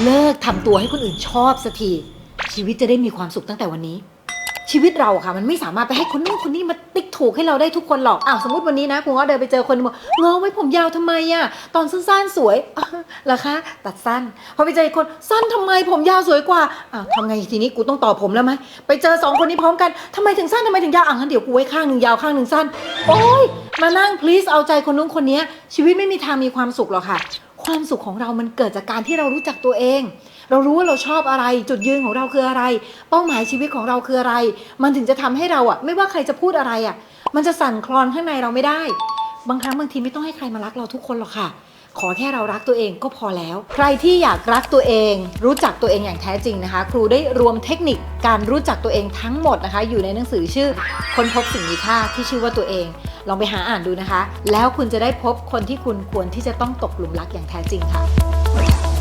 เลิกทำตัวให้คนอื่นชอบสักที ชีวิตจะได้มีความสุขตั้งแต่วันนี้ ชีวิตเราค่ะ มันไม่สามารถไปให้คนนู้นคนนี้มาติ๊กถูกให้เราได้ทุกคนหรอกอ้าวสมมติวันนี้นะคุณก็เดินไปเจอคนบอกงอไว้ผมยาวทำไมอะตอนสั้นๆสวยอะเหรอคะตัดสั้น พอไปเจออีกคนสั้นทำไมผมยาวสวยกว่าอ้าวทำไงทีนี้กูต้องต่อผมแล้วไหมไปเจอสองคนนี้พร้อมกันทำไมถึงสั้นทำไมถึงยาวอะงั้นเดี๋ยวกูไว้ข้างหนึ่งยาวข้างหนึ่งสั้น โอ๊ยมานั่ง please เอาใจคนนู้นคนนี้ชีวิตไม่มีทางมีความสุขหรอกค่ะ ความสุขของเรามันเกิดจากการที่เรารู้จักตัวเอง เรารู้ว่าเราชอบอะไร จุดยืนของเราคืออะไร เป้าหมายชีวิตของเราคืออะไร มันถึงจะทำให้เราอะไม่ว่าใครจะพูดอะไรอะมันจะสั่นคลอนข้างในเราไม่ได้ บางครั้งบางทีไม่ต้องให้ใครมารักเราทุกคนหรอกค่ะ ขอแค่เรารักตัวเองก็พอแล้ว ใครที่อยากรักตัวเอง รู้จักตัวเองอย่างแท้จริงนะคะ ครูได้รวมเทคนิคการรู้จักตัวเองทั้งหมดนะคะ อยู่ในหนังสือชื่อค้นพบสิ่งมีค่าที่ชื่อว่าตัวเอง ลองไปหาอ่านดูนะคะ แล้วคุณจะได้พบคนที่คุณควรที่จะต้องตกหลุมรักอย่างแท้จริงค่ะ